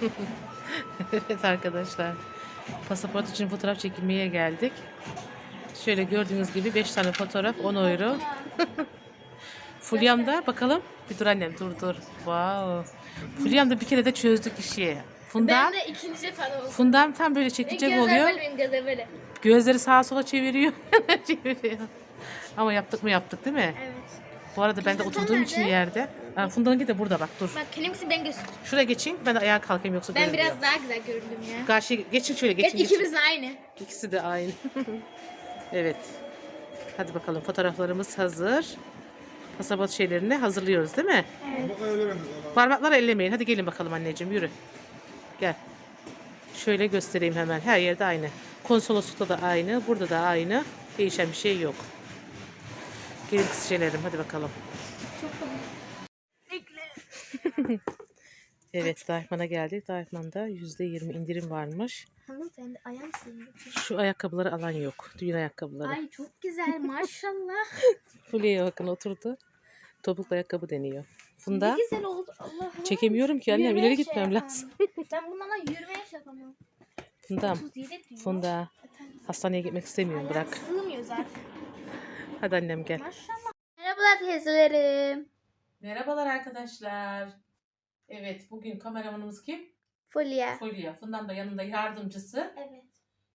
evet arkadaşlar. Pasaport için fotoğraf çekilmeye geldik. Şöyle gördüğünüz gibi 5 tane fotoğraf 10 euro. Fulyam'da bakalım. Bir dur annem dur dur. Wow. Fulyam'da bir kere de çözdük işi. Fundam, Ben de ikinci defa oldu. Fundam tam böyle çekecek Gözler oluyor. böyle benim gözler böyle. Gözleri sağa sola çeviriyor. çeviriyor. Ama yaptık mı yaptık değil mi? Evet. Bu arada ben de oturduğum için nerede? yerde. Ha, Funda'nınki de burada bak dur. Bak kendimsin ben göster. Şuraya geçeyim ben de ayağa kalkayım yoksa Ben görünmüyor. biraz daha güzel göründüm ya. Karşıya geçin şöyle Evet geçin. geçin. ikimiz de aynı. İkisi de aynı. evet. Hadi bakalım fotoğraflarımız hazır. Pasaport şeylerini hazırlıyoruz değil mi? Parmakları ellemeyin. Hadi gelin bakalım anneciğim yürü. Gel. Şöyle göstereyim hemen. Her yerde aynı. Konsoloslukta da aynı. Burada da aynı. Değişen bir şey yok. Gelin kız şeylerim. Hadi bakalım. Çok komik. Evet Daiman'a geldik. Daiman'da %20 indirim varmış. Hanım sen de ayağım senin. Şu ayakkabıları alan yok. Düğün ayakkabıları. Ay çok güzel maşallah. Fulya'ya bakın oturdu. Topuklu ayakkabı deniyor. Funda Ne güzel oldu Allah'ım. çekemiyorum ki annem Yürüyerek ileri şey gitmem yapamam. lazım. Ben bunlarla yürümeye şey yapamam. Fundam, 37 diyor. Funda Efendim? hastaneye gitmek istemiyorum Ayağım bırak. sığmıyor zaten. Hadi annem gel. Maşallah. Merhabalar teyzelerim. Merhabalar arkadaşlar. Evet bugün kameramanımız kim? Fulya. Fulya. Fundam da yanında yardımcısı. Evet.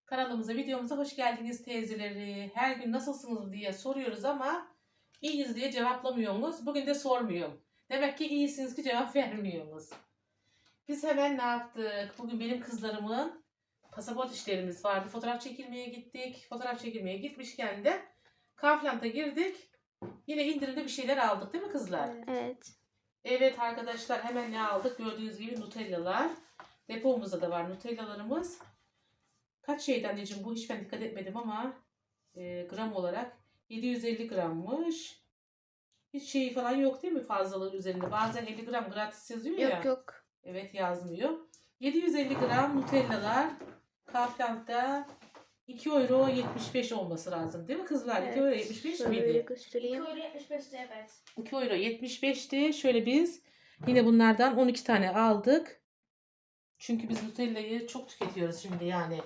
Kanalımıza, videomuza hoş geldiniz teyzeleri. Her gün nasılsınız diye soruyoruz ama iyiyiz diye cevaplamıyorsunuz. Bugün de sormuyorum. Demek ki iyisiniz ki cevap vermiyorsunuz. Biz hemen ne yaptık? Bugün benim kızlarımın pasaport işlerimiz vardı. Fotoğraf çekilmeye gittik. Fotoğraf çekilmeye gitmişken de Kaufland'a girdik. Yine indirimde bir şeyler aldık değil mi kızlar? Evet. Evet arkadaşlar hemen ne aldık? Gördüğünüz gibi Nutellalar. Depomuzda da var Nutellalarımız. Kaç şeydi anneciğim bu hiç ben dikkat etmedim ama e, gram olarak 750 grammış. Hiç şey falan yok değil mi fazlalığı üzerinde? Bazen 50 gram gratis yazıyor ya. Yok yok. Evet yazmıyor. 750 gram Nutellalar Kaufland'da 2 euro 75 olması lazım değil mi kızlar? 2 euro 75 Böyle miydi? göstereyim. 75 evet. 2 euro 75'ti. Şöyle biz yine bunlardan 12 tane aldık. Çünkü biz Nutella'yı çok tüketiyoruz şimdi yani.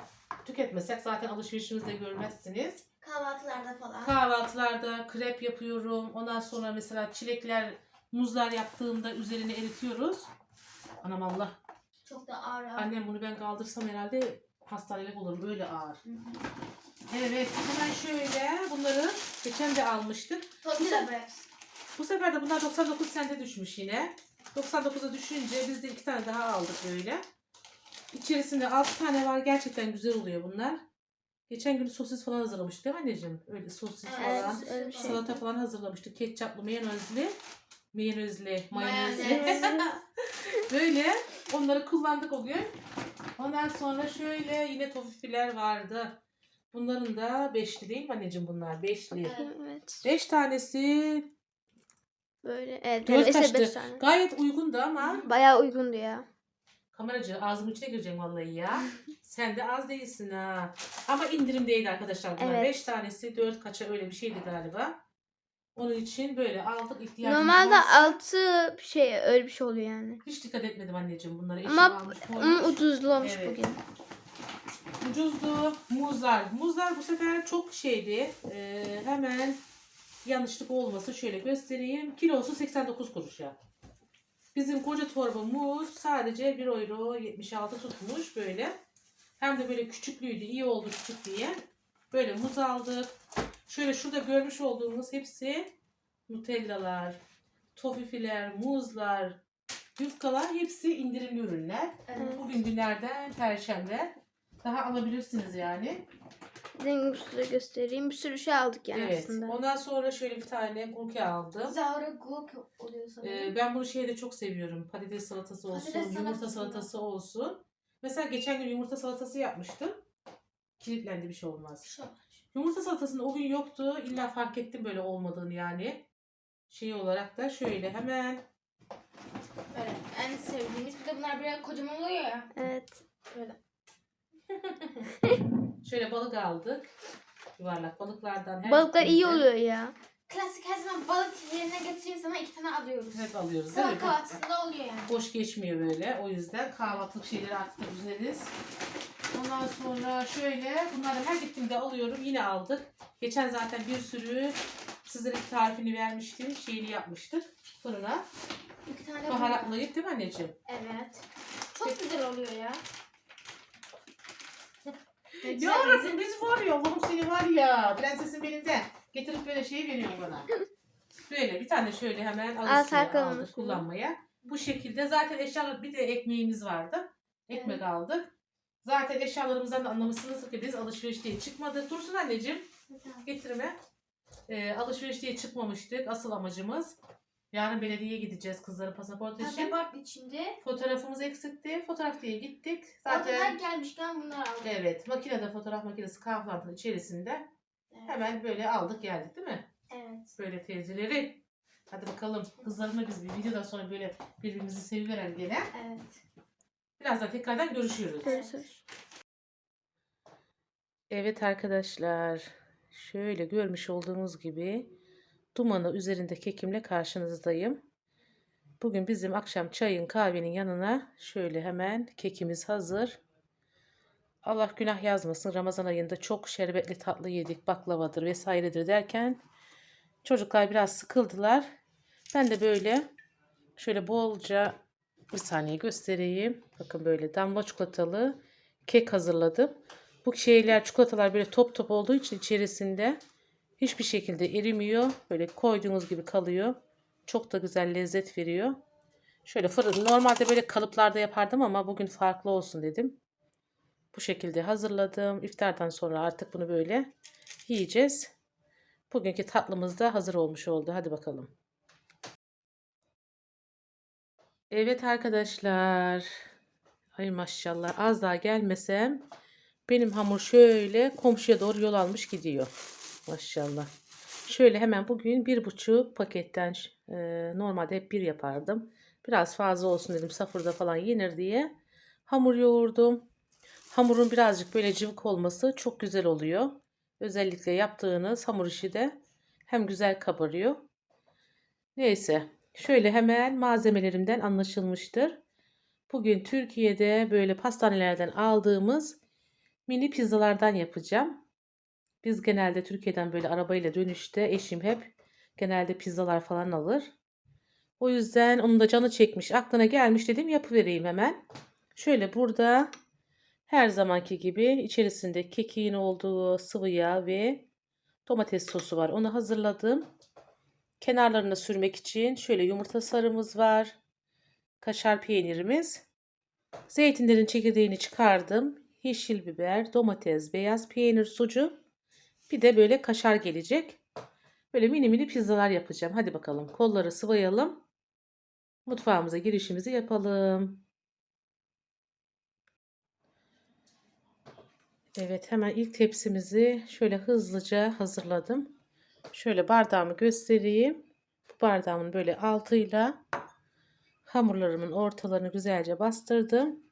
Tüketmesek zaten alışverişimizde görmezsiniz. Kahvaltılarda falan. Kahvaltılarda krep yapıyorum. Ondan sonra mesela çilekler, muzlar yaptığımda üzerine eritiyoruz. Anam Allah. Çok da ağır. Annem bunu ben kaldırsam herhalde hastanelik olurum. Öyle ağır. Evet. Hemen şöyle bunları geçen de almıştık. De be. Bu sefer de bunlar 99 sente düşmüş yine. 99'a düşünce biz de iki tane daha aldık böyle. İçerisinde 6 tane var. Gerçekten güzel oluyor bunlar. Geçen gün sosis falan hazırlamıştık değil mi anneciğim? Öyle sosis Evet, falan. öyle şey. Salata falan hazırlamıştık. Ketçaplı, mayonezli. Mayonezli, mayonezli. Mayonez. böyle onları kullandık o gün. Ondan sonra şöyle yine tofifiler vardı. Bunların da beşli değil mi anneciğim bunlar? Beşli. Evet. Beş tanesi Böyle evet. Dört neredeyse beş tane. Gayet uygundu ama Bayağı uygundu ya. kameracı ağzımın içine gireceğim vallahi ya. Sen de az değilsin ha. Ama indirimdeydi arkadaşlar bunlar. Evet. 5 tanesi 4 kaça öyle bir şeydi galiba. Onun için böyle aldık ihtiyacımız Normalde varsa- altı şey öyle bir şey oluyor yani. Hiç dikkat etmedim anneciğim bunlara. Eşim Ama almış koymuş. ucuzlamış Evet. bugün. Ucuzdu. Muzlar. Muzlar bu sefer çok şeydi. Ee, hemen yanlışlık olması şöyle göstereyim. Kilosu 89 kuruşa. Bizim koca torba muz sadece 1 euro 76 tutmuş böyle. Hem de böyle küçüklüydü. iyi oldu küçük diye. Böyle muz aldık. Şöyle şurada görmüş olduğunuz hepsi Nutellalar, tofifiler, muzlar, yufkalar hepsi indirimli ürünler. Evet. Bugün günlerden perşembe. Daha alabilirsiniz yani. Zengin size göstereyim. Bir sürü şey aldık yani evet. aslında. Ondan sonra şöyle bir tane gurke aldım. Zahra guk oluyor sanırım. Ee, ben bunu şeyde çok seviyorum. Patates salatası olsun, Patates yumurta salatası salatası olsun. Mesela geçen gün yumurta salatası yapmıştım. Kilitlendi bir şey olmaz. Şu. Yumurta salatasında o gün yoktu. İlla fark ettim böyle olmadığını yani. Şey olarak da şöyle hemen Böyle en sevdiğimiz. Bir de bunlar biraz kocaman oluyor ya. Evet. Böyle. şöyle balık aldık. Yuvarlak balıklardan. her Balıklar iyi oluyor ya. klasik her zaman balık yerine götüreyim sana iki tane alıyoruz. Hep alıyoruz değil mi? Sabah kahvaltısında oluyor yani. Boş geçmiyor böyle. O yüzden kahvaltılık şeyleri artık da. Ondan sonra şöyle bunları her gittiğimde alıyorum. Yine aldık. Geçen zaten bir sürü sizlere bir tarifini vermiştim. Şeyini yapmıştık fırına. İki tane Baharatlayıp değil mi anneciğim? Evet. Çok güzel oluyor ya. Yavrum biz var ya Allah'ım seni var ya. Prensesin belimden. Getirip böyle şey veriyor bana. Böyle bir tane şöyle hemen Al, alışsın takalım aldık üstüne. kullanmaya. Bu şekilde zaten eşyalar bir de ekmeğimiz vardı. Ekmek aldık. Zaten eşyalarımızdan da anlamışsınız ki biz alışveriş diye çıkmadık. Dursun anneciğim getirme. Ee, alışveriş diye çıkmamıştık. Asıl amacımız yarın belediyeye gideceğiz kızların pasaport için. Pasaport içinde. Fotoğrafımız eksikti. Fotoğraf diye gittik. Zaten Zaten gelmişken bunları aldık. evet makinede fotoğraf makinesi kahvaltının içerisinde Evet. hemen böyle aldık geldik değil mi? evet. Böyle teyzeleri. Hadi bakalım kızlarımla biz bir videodan sonra böyle birbirimizi seviverelim gene. Evet. Birazdan tekrardan görüşürüz. Görüşürüz. Evet arkadaşlar. Şöyle görmüş olduğunuz gibi dumanı üzerinde kekimle karşınızdayım. Bugün bizim akşam çayın kahvenin yanına şöyle hemen kekimiz hazır. Allah günah yazmasın. Ramazan ayında çok şerbetli tatlı yedik. Baklavadır vesairedir derken çocuklar biraz sıkıldılar. Ben de böyle şöyle bolca bir saniye göstereyim. Bakın böyle damla çikolatalı kek hazırladım. Bu şeyler çikolatalar böyle top top olduğu için içerisinde hiçbir şekilde erimiyor. Böyle koyduğunuz gibi kalıyor. Çok da güzel lezzet veriyor. Şöyle fırın normalde böyle kalıplarda yapardım ama bugün farklı olsun dedim. Bu şekilde hazırladım. İftardan sonra artık bunu böyle yiyeceğiz. Bugünkü tatlımız da hazır olmuş oldu. Hadi bakalım. Evet arkadaşlar. Ay maşallah az daha gelmesem benim hamur şöyle komşuya doğru yol almış gidiyor. Maşallah. Şöyle hemen bugün bir buçuk paketten e, normalde hep bir yapardım. Biraz fazla olsun dedim safırda falan yenir diye. Hamur yoğurdum. Hamurun birazcık böyle cıvık olması çok güzel oluyor. Özellikle yaptığınız hamur işi de hem güzel kabarıyor. Neyse şöyle hemen malzemelerimden anlaşılmıştır. Bugün Türkiye'de böyle pastanelerden aldığımız mini pizzalardan yapacağım. Biz genelde Türkiye'den böyle arabayla dönüşte eşim hep genelde pizzalar falan alır. O yüzden onun da canı çekmiş, aklına gelmiş dedim yapıvereyim hemen. Şöyle burada her zamanki gibi içerisinde kekiğin olduğu sıvı yağ ve domates sosu var. Onu hazırladım. Kenarlarına sürmek için şöyle yumurta sarımız var. Kaşar peynirimiz. Zeytinlerin çekirdeğini çıkardım. Yeşil biber, domates, beyaz peynir, sucuk. Bir de böyle kaşar gelecek. Böyle mini mini pizzalar yapacağım. Hadi bakalım. Kolları sıvayalım. Mutfağımıza girişimizi yapalım. Evet hemen ilk tepsimizi şöyle hızlıca hazırladım. Şöyle bardağımı göstereyim. Bu bardağımın böyle altıyla hamurlarımın ortalarını güzelce bastırdım.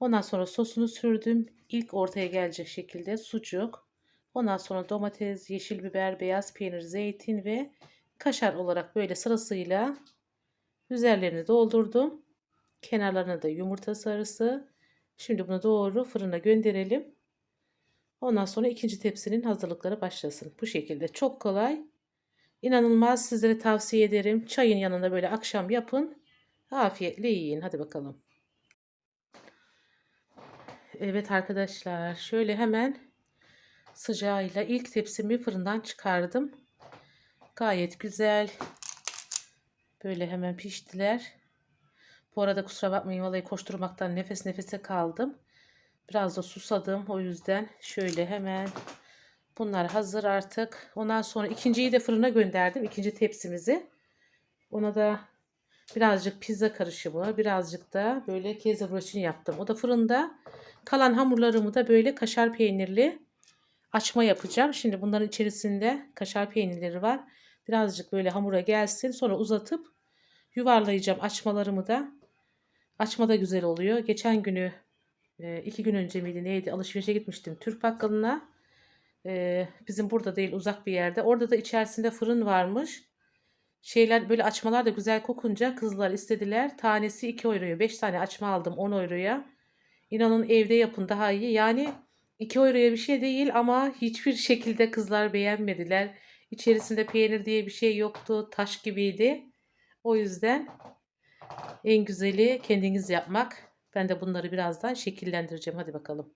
Ondan sonra sosunu sürdüm. İlk ortaya gelecek şekilde sucuk. Ondan sonra domates, yeşil biber, beyaz peynir, zeytin ve kaşar olarak böyle sırasıyla üzerlerini doldurdum. Kenarlarına da yumurta sarısı. Şimdi bunu doğru fırına gönderelim. Ondan sonra ikinci tepsinin hazırlıkları başlasın. Bu şekilde çok kolay. İnanılmaz sizlere tavsiye ederim. Çayın yanında böyle akşam yapın. Afiyetle yiyin. Hadi bakalım. Evet arkadaşlar şöyle hemen sıcağıyla ilk tepsimi fırından çıkardım. Gayet güzel. Böyle hemen piştiler. Bu arada kusura bakmayın vallahi koşturmaktan nefes nefese kaldım. Biraz da susadım o yüzden şöyle hemen bunlar hazır artık. Ondan sonra ikinciyi de fırına gönderdim. ikinci tepsimizi. Ona da birazcık pizza karışımı, birazcık da böyle kezzabroçini yaptım. O da fırında. Kalan hamurlarımı da böyle kaşar peynirli açma yapacağım. Şimdi bunların içerisinde kaşar peynirleri var. Birazcık böyle hamura gelsin. Sonra uzatıp yuvarlayacağım açmalarımı da. Açma da güzel oluyor. Geçen günü e, iki gün önce miydi neydi alışverişe gitmiştim Türk bakkalına. Ee, bizim burada değil uzak bir yerde. Orada da içerisinde fırın varmış. Şeyler böyle açmalar da güzel kokunca kızlar istediler. Tanesi 2 euroya. 5 tane açma aldım 10 euroya. İnanın evde yapın daha iyi. Yani 2 euroya bir şey değil ama hiçbir şekilde kızlar beğenmediler. İçerisinde peynir diye bir şey yoktu. Taş gibiydi. O yüzden en güzeli kendiniz yapmak. Ben de bunları birazdan şekillendireceğim. Hadi bakalım.